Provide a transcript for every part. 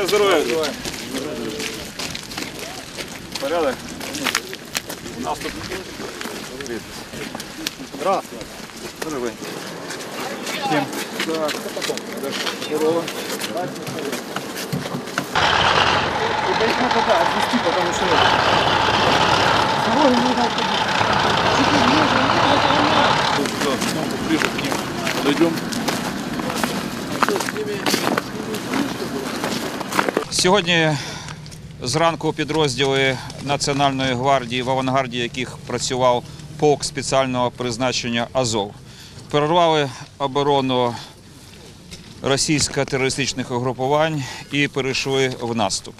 Бажаю здоров'я. Порядок. У нас тут Здравствуйте. Здоровий. Всім. Так, здорово. Подойди пока, отвести, потому что... Сороги не надо Ближе к ним подойдем. Сьогодні зранку підрозділи Національної гвардії, в авангарді яких працював полк спеціального призначення Азов, перервали оборону російсько-терористичних угрупувань і перейшли в наступ.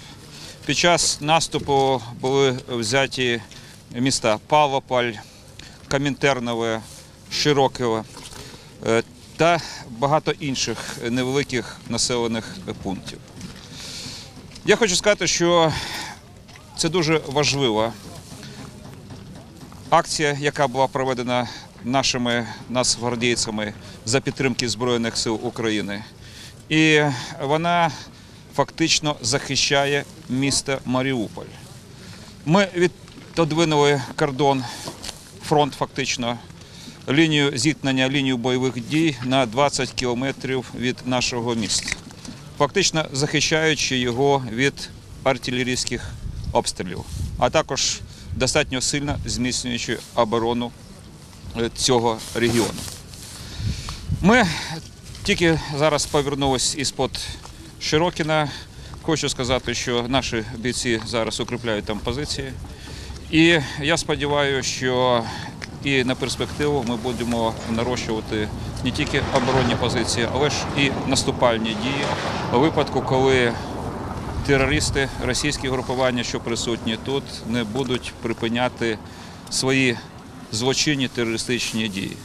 Під час наступу були взяті міста Павлополь, Камінтернове, Широківе е, та багато інших невеликих населених пунктів. Я хочу сказати, що це дуже важлива акція, яка була проведена нашими нацгвардійцями за підтримки Збройних сил України. І вона фактично захищає місто Маріуполь. Ми відодвинули кордон, фронт фактично, лінію зіткнення, лінію бойових дій на 20 кілометрів від нашого міста фактично захищаючи його від артилерійських обстрілів, а також достатньо сильно зміцнюючи оборону е, цього регіону. Ми тільки зараз повернулися із-под Широкіна. Хочу сказати, що наші бійці зараз укріпляють там позиції. І я сподіваюся, що і на перспективу ми будемо нарощувати не тільки оборонні позиції, але ж і наступальні дії у випадку, коли терористи, російські групування, що присутні тут, не будуть припиняти свої злочинні терористичні дії.